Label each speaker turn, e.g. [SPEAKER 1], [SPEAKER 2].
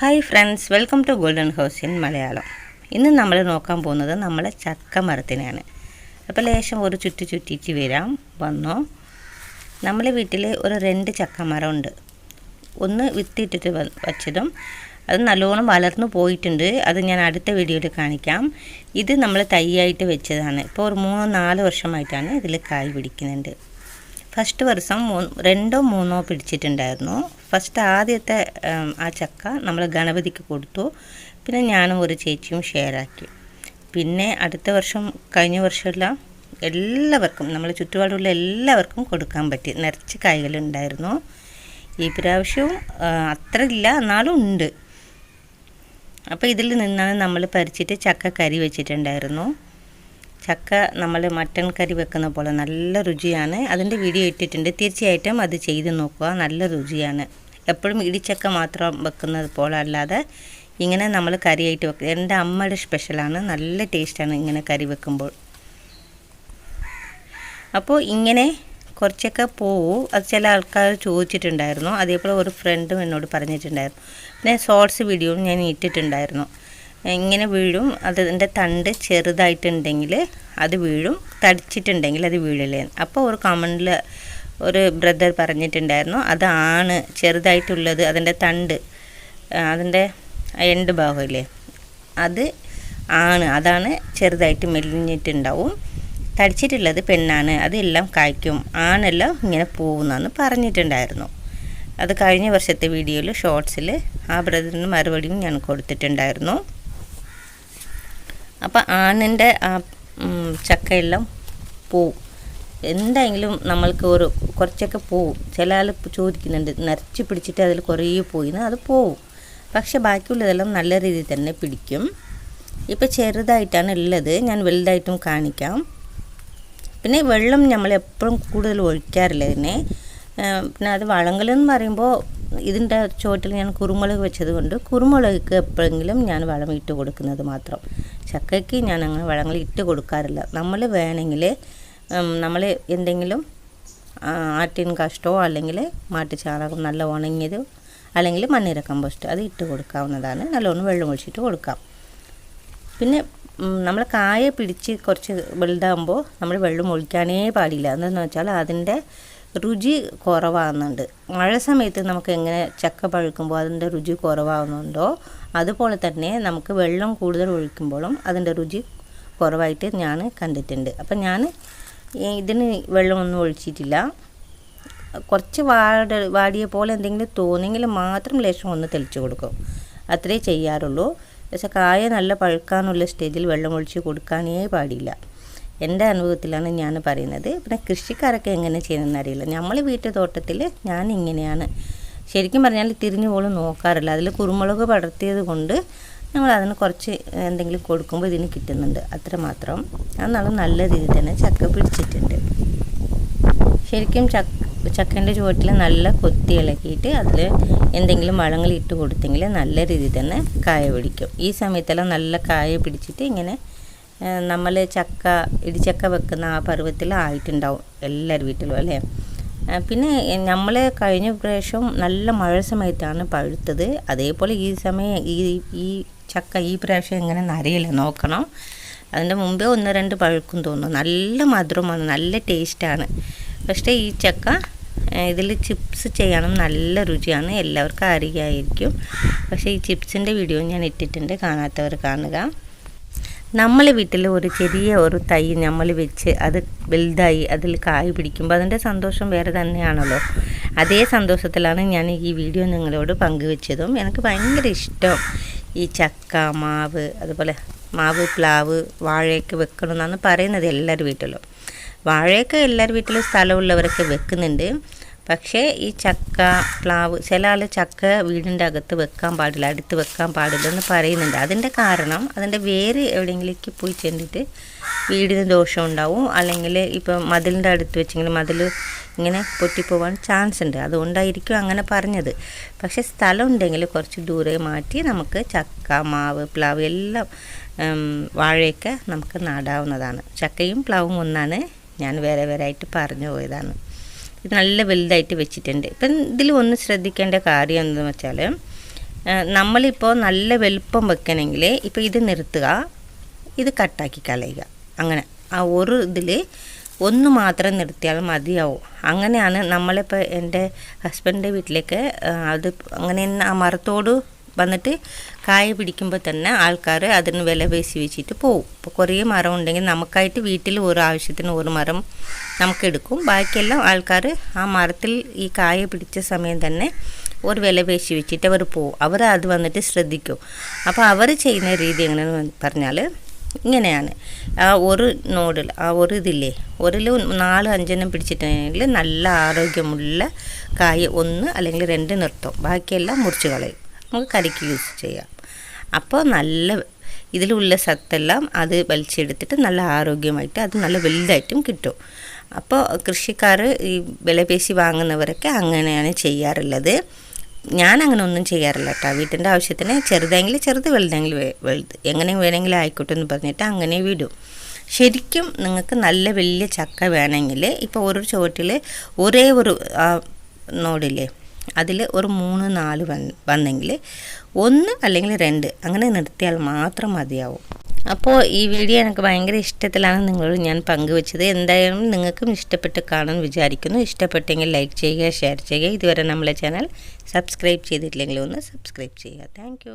[SPEAKER 1] Hi friends welcome to golden house in Malayalam ഇന്ന് നമ്മൾ നോക്കാൻ പോകുന്നത് നമ്മളെ ചക്ക മരത്തിനെയാണ് അപ്പോൾ ലേശം ഒരു ചുറ്റി ചുറ്റിച്ച് വരാം. വന്നോ. നമ്മളെ വീട്ടിൽ ഒരു രണ്ട് ചക്ക മരമുണ്ട് ഒന്ന് വിത്തിട്ടിട്ട് വച്ചതും അത് നല്ലോണം വളർന്നു പോയിട്ടുണ്ട്. അത് ഞാൻ അടുത്ത വീഡിയോയിൽ കാണിക്കാം. ഇത് നമ്മൾ തൈയായിട്ട് വെച്ചതാണ്. ഇപ്പോൾ ഒരു മൂന്നോ നാല് വർഷമായിട്ടാണ് ഇതിൽ കായ് പിടിക്കുന്നുണ്ട്. ഫസ്റ്റ് വർഷം മൂ രണ്ടോ മൂന്നോ പിടിച്ചിട്ടുണ്ടായിരുന്നു. ഫസ്റ്റ് ആദ്യത്തെ ആ ചക്ക നമ്മൾ ഗണപതിക്ക് കൊടുത്തു. പിന്നെ ഞാനും ഒരു ചേച്ചിയും ഷെയറാക്കി പിന്നെ അടുത്ത വർഷം കഴിഞ്ഞ വർഷമെല്ലാം എല്ലാവർക്കും നമ്മളെ ചുറ്റുപാടുള്ള എല്ലാവർക്കും കൊടുക്കാൻ പറ്റി. നിറച്ച് കായ്കളുണ്ടായിരുന്നു ഈ പ്രാവശ്യവും അത്ര ഇല്ല എന്നാലും ഉണ്ട്. അപ്പോൾ ഇതിൽ നിന്നാണ് നമ്മൾ പരിച്ചിട്ട് ചക്ക കറി വെച്ചിട്ടുണ്ടായിരുന്നു. ചക്ക നമ്മൾ മട്ടൺ കറി വെക്കുന്ന പോലെ നല്ല രുചിയാണ്. അതിന്റെ വീഡിയോ ഇട്ടിട്ടുണ്ട്. തീർച്ചയായിട്ടും അത് ചെയ്ത് നോക്കുക. നല്ല രുചിയാണ്. എപ്പോഴും ഇടിച്ചക്ക മാത്രം വെക്കുന്നത് പോലെ അല്ലാതെ ഇങ്ങനെ നമ്മൾ കറിയായിട്ട് വെക്കുക എന്റെ അമ്മയുടെ സ്പെഷ്യലാണ്. നല്ല ടേസ്റ്റാണ് ഇങ്ങനെ കറി വെക്കുമ്പോൾ. അപ്പോൾ ഇങ്ങനെ കുറച്ചൊക്കെ പോവും. അത് ചില ആൾക്കാർ ചോദിച്ചിട്ടുണ്ടായിരുന്നു. അതേപോലെ ഒരു ഫ്രണ്ടും എന്നോട് പറഞ്ഞിട്ടുണ്ടായിരുന്നു. പിന്നെ ഷോർട്സ് വീഡിയോയും ഞാൻ ഇട്ടിട്ടുണ്ടായിരുന്നു. ഇങ്ങനെ വീഴും? അതിന്റെ തണ്ട് ചെറുതായിട്ടുണ്ടെങ്കിൽ അത് വീഴും. തടിച്ചിട്ടുണ്ടെങ്കിൽ അത് വീഴില്ലേ? അപ്പോൾ ഒരു കമന്റിൽ ഒരു ബ്രദർ പറഞ്ഞിട്ടുണ്ടായിരുന്നു അതാണ് ചെറുതായിട്ടുള്ളത് അതിന്റെ തണ്ട് അതിന്റെ എണ്ട് ഭാഗമില്ലേ? അത് ആണ് അതാണ് ചെറുതായിട്ട് മെലിഞ്ഞിട്ടുണ്ടാവും. തടിച്ചിട്ടുള്ളത് പെണ്ണാണ് അതെല്ലാം കായ്ക്കും. ആണെല്ലാം ഇങ്ങനെ പോകുന്നതെന്ന് പറഞ്ഞിട്ടുണ്ടായിരുന്നു. അത് കഴിഞ്ഞ വർഷത്തെ വീഡിയോയിൽ ഷോർട്സിൽ ആ ബ്രദറിന് മറുപടിയും ഞാൻ കൊടുത്തിട്ടുണ്ടായിരുന്നു. അപ്പം ആണിന്റെ ആ ചക്കയെല്ലാം പോവും. എന്തായെങ്കിലും നമ്മൾക്ക് ഒരു കുറച്ചൊക്കെ പോവും. ചില ആൾ ചോദിക്കുന്നുണ്ട് നിറച്ച് പിടിച്ചിട്ട് അതിൽ കുറേ പോയിന്ന് അത് പോവും. പക്ഷെ ബാക്കിയുള്ളതെല്ലാം നല്ല രീതിയിൽ തന്നെ പിടിക്കും. ഇപ്പോൾ ചെറുതായിട്ടാണ് ഉള്ളത്. ഞാൻ വലുതായിട്ടും കാണിക്കാം. പിന്നെ വെള്ളം നമ്മൾ എപ്പോഴും കൂടുതൽ ഒഴിക്കാറില്ല ഇതിനെ. പിന്നെ അത് വളങ്ങളെന്ന് പറയുമ്പോൾ ഇതിന്റെ ചുവട്ടിൽ ഞാൻ കുരുമുളക് വെച്ചത് കൊണ്ട് കുരുമുളക് എപ്പോഴെങ്കിലും ഞാൻ വളം ഇട്ട് കൊടുക്കുന്നത് മാത്രം. ചക്കയ്ക്ക് ഞാൻ അങ്ങനെ വളങ്ങൾ ഇട്ട് കൊടുക്കാറില്ല. നമ്മൾ വേണമെങ്കിൽ നമ്മൾ എന്തെങ്കിലും ആട്ടിൻ കാഷ്ടോ അല്ലെങ്കിൽ മാട്ടുചാണകം നല്ല ഉണങ്ങിയത് അല്ലെങ്കിൽ മണ്ണിര കമ്പോസ്റ്റ് അത് ഇട്ട് കൊടുക്കാവുന്നതാണ്. നല്ലോണം വെള്ളം ഒഴിച്ചിട്ട് കൊടുക്കാം. പിന്നെ നമ്മൾ കായ പിടിച്ച് കുറച്ച് വലുതാകുമ്പോൾ നമ്മൾ വെള്ളം ഒഴിക്കാനേ പാടില്ല. എന്താണെന്ന് വെച്ചാൽ അതിന്റെ രുചി കുറവാകുന്നുണ്ട് മഴ സമയത്ത് നമുക്ക് എങ്ങനെ ചക്ക പഴുക്കുമ്പോൾ അതിന്റെ രുചി കുറവാകുന്നുണ്ടോ അതുപോലെ തന്നെ നമുക്ക് വെള്ളം കൂടുതൽ ഒഴിക്കുമ്പോഴും അതിന്റെ രുചി കുറവായിട്ട് ഞാൻ കണ്ടിട്ടുണ്ട്. അപ്പം ഞാൻ ഇതിന് വെള്ളമൊന്നും ഒഴിച്ചിട്ടില്ല. കുറച്ച് വാട വാടിയ പോലെ എന്തെങ്കിലും തോന്നിയെങ്കിൽ മാത്രം ലേശം ഒന്ന് തെളിച്ച് കൊടുക്കും. അത്രേ ചെയ്യാറുള്ളൂ. പക്ഷേ കായ നല്ല പഴുക്കാനുള്ള സ്റ്റേജിൽ വെള്ളം ഒഴിച്ച് കൊടുക്കാനേ പാടില്ല. എന്റെ അനുഭവത്തിലാണ് ഞാൻ പറയുന്നത്. പിന്നെ കൃഷിക്കാരൊക്കെ എങ്ങനെ ചെയ്യുന്നതെന്ന് അറിയില്ല. നമ്മൾ വീട്ടു തോട്ടത്തിൽ ഞാൻ ഇങ്ങനെയാണ് ശരിക്കും പറഞ്ഞാൽ തിരിഞ്ഞു പോലും നോക്കാറില്ല. അതിൽ കുരുമുളക് പടർത്തിയത് കൊണ്ട് നമ്മൾ അതിന് കുറച്ച് എന്തെങ്കിലും കൊടുക്കുമ്പോൾ ഇതിന് കിട്ടുന്നുണ്ട്. അത്ര മാത്രം. എന്നാലും നല്ല രീതിയിൽ തന്നെ ചക്ക പിടിച്ചിട്ടുണ്ട്. ശരിക്കും ചക്ക ചക്കന്റെ ചുവട്ടിൽ നല്ല കൊത്തി ഇളക്കിയിട്ട് അതിൽ എന്തെങ്കിലും വളങ്ങൾ ഇട്ട് കൊടുത്തെങ്കിൽ നല്ല രീതിയിൽ തന്നെ കായ പിടിക്കും. ഈ സമയത്തെല്ലാം നല്ല കായ പിടിച്ചിട്ട് ഇങ്ങനെ നമ്മൾ ചക്ക ഇടിച്ചക്ക വെക്കുന്ന ആ പരുവത്തിൽ എല്ലാവരുടെ വീട്ടിലും അല്ലേ? പിന്നെ നമ്മൾ കഴിഞ്ഞ പ്രാവശ്യം നല്ല മഴ സമയത്താണ് പഴുത്തത്. അതേപോലെ ഈ സമയം ഈ ഈ ചക്ക ഈ പ്രാവശ്യം എങ്ങനെ നരയില്ല നോക്കണം. അതിന്റെ മുമ്പേ ഒന്ന് രണ്ട് പഴുക്കും തോന്നുന്നു. നല്ല മധുരമാണ് നല്ല ടേസ്റ്റാണ്. പക്ഷേ ഈ ചക്ക ഇതിൽ ചിപ്സ് ചെയ്യണം നല്ല രുചിയാണ്. എല്ലാവർക്കും അറിയായിരിക്കും. പക്ഷേ ഈ ചിപ്സിന്റെ വീഡിയോ ഞാൻ ഇട്ടിട്ടുണ്ട്. കാണാത്തവർ കാണുക. നമ്മളെ വീട്ടിൽ ഒരു ചെറിയ ഒരു തൈ നമ്മൾ വെച്ച് അത് വലുതായി അതിൽ കായ് പിടിക്കുമ്പോൾ അതിന്റെ സന്തോഷം വേറെ തന്നെയാണല്ലോ. അതേ സന്തോഷത്തിലാണ് ഞാൻ ഈ വീഡിയോ നിങ്ങളോട് പങ്കുവെച്ചതും. എനിക്ക് ഭയങ്കര ഇഷ്ടം ഈ ചക്ക മാവ് അതുപോലെ മാവ് പ്ലാവ് വാഴയൊക്കെ വെക്കണം എന്നാണ് പറയുന്നത് എല്ലാവരുടെ വീട്ടിലും. വാഴയൊക്കെ എല്ലാവരുടെ വീട്ടിലും സ്ഥലമുള്ളവരൊക്കെ വെക്കുന്നുണ്ട്. പക്ഷേ ഈ ചക്ക പ്ലാവ് ചില ആൾ ചക്ക വീടിന്റെ അകത്ത് വെക്കാൻ പാടില്ല അടുത്ത് വെക്കാൻ പാടില്ല എന്ന് പറയുന്നുണ്ട്. അതിന്റെ കാരണം അതിന്റെ വേര് എവിടെയെങ്കിലേക്ക് പോയി ചെന്നിട്ട് വീടിന് ദോഷം ഉണ്ടാവും. അല്ലെങ്കിൽ ഇപ്പം മതിലിന്റെ അടുത്ത് വെച്ചെങ്കിൽ മതിൽ ഇങ്ങനെ പൊട്ടിപ്പോവാൻ ചാൻസ് ഉണ്ട്. അതുകൊണ്ടായിരിക്കും അങ്ങനെ പറഞ്ഞത്. പക്ഷേ സ്ഥലം ഉണ്ടെങ്കിൽ കുറച്ച് ദൂരെ മാറ്റി നമുക്ക് ചക്ക മാവ് പ്ലാവ് എല്ലാം വാഴയൊക്കെ നമുക്ക് നാടാവുന്നതാണ്. ചക്കയും പ്ലാവും ഒന്നാണ്. ഞാൻ വേറെ വേറെ ആയിട്ട് പറഞ്ഞു പോയതാണ്. ഇത് നല്ല വലുതായിട്ട് വെച്ചിട്ടുണ്ട്. ഇപ്പം ഇതിൽ ഒന്ന് ശ്രദ്ധിക്കേണ്ട കാര്യം എന്താണെന്ന് വെച്ചാൽ നമ്മളിപ്പോൾ നല്ല വലുപ്പം വെക്കണമെങ്കിൽ ഇപ്പോൾ ഇത് നിർത്തുക ഇത് കട്ടാക്കി കളയുക. അങ്ങനെ ആ ഒരു ഇതിൽ ഒന്ന് മാത്രം നിർത്തിയാൽ മതിയാവും. അങ്ങനെയാണ് നമ്മളിപ്പോൾ എന്റെ ഹസ്ബൻഡിന്റെ വീട്ടിലേക്ക് അത് അങ്ങനെ ആ മരത്തോട് വന്നിട്ട് കായ പിടിക്കുമ്പോൾ തന്നെ ആൾക്കാർ അതിന് വില പേശി വെച്ചിട്ട് പോവും. ഇപ്പോൾ കുറേ മരം ഉണ്ടെങ്കിൽ നമുക്കായിട്ട് വീട്ടിൽ ഒരു ആവശ്യത്തിന് ഒരു മരം നമുക്ക് എടുക്കും. ബാക്കിയെല്ലാം ആൾക്കാർ ആ മരത്തിൽ ഈ കായ പിടിച്ച സമയം തന്നെ ഒരു വില പേശി വെച്ചിട്ട് അവർ പോവും. അവർ അത് വന്നിട്ട് ശ്രദ്ധിക്കും. അപ്പോൾ അവർ ചെയ്യുന്ന രീതി എങ്ങനെയാണെന്ന് പറഞ്ഞാൽ ഇങ്ങനെയാണ്. ആ ഒരു നോഡിൽ ആ ഒരു ഇതില്ലേ ഒരു നാല് അഞ്ചെണ്ണം പിടിച്ചിട്ടുണ്ടെങ്കിൽ നല്ല ആരോഗ്യമുള്ള കായ ഒന്ന് അല്ലെങ്കിൽ രണ്ട് നിർത്തും. ബാക്കിയെല്ലാം മുറിച്ച് കളയും. നമുക്ക് കറിക്ക് യൂസ് ചെയ്യാം. അപ്പോൾ നല്ല ഇതിലുള്ള സത്തെല്ലാം അത് വലിച്ചെടുത്തിട്ട് നല്ല ആരോഗ്യമായിട്ട് അത് നല്ല വലുതായിട്ടും കിട്ടും. അപ്പോൾ കൃഷിക്കാർ ഈ വിലപേശി വാങ്ങുന്നവരൊക്കെ അങ്ങനെയാണ് ചെയ്യാറുള്ളത്. ഞാൻ അങ്ങനെ ഒന്നും ചെയ്യാറില്ല കേട്ടോ. വീട്ടിന്റെ ആവശ്യത്തിന് ചെറുതെങ്കിൽ ചെറുത് വലുതെങ്കിൽ വലുത് എങ്ങനെ വേണമെങ്കിലും ആയിക്കോട്ടെ എന്ന് പറഞ്ഞിട്ട് അങ്ങനെ വിടും. ശരിക്കും നിങ്ങൾക്ക് നല്ല വലിയ ചക്ക വേണമെങ്കിൽ ഇപ്പോൾ ഓരോ ചുവട്ടിൽ ഒരേ ഒരു നോടില്ലേ? അതിൽ ഒരു മൂന്ന് നാല് വന്ന് വന്നെങ്കിൽ ഒന്ന് അല്ലെങ്കിൽ രണ്ട് അങ്ങനെ നിർത്തിയാൽ മാത്രം മതിയാവും. അപ്പോൾ ഈ വീഡിയോ എനിക്ക് ഭയങ്കര ഇഷ്ടത്തിലാണ് നിങ്ങളോട് ഞാൻ പങ്കുവച്ചത്. എന്തായാലും നിങ്ങൾക്കും ഇഷ്ടപ്പെട്ട് കാണാൻ വിചാരിക്കുന്നു. ഇഷ്ടപ്പെട്ടെങ്കിൽ ലൈക്ക് ചെയ്യുക ഷെയർ ചെയ്യുക. ഇതുവരെ നമ്മളെ ചാനൽ സബ്സ്ക്രൈബ് ചെയ്തിട്ടില്ലെങ്കിൽ ഒന്ന് സബ്സ്ക്രൈബ് ചെയ്യുക. താങ്ക്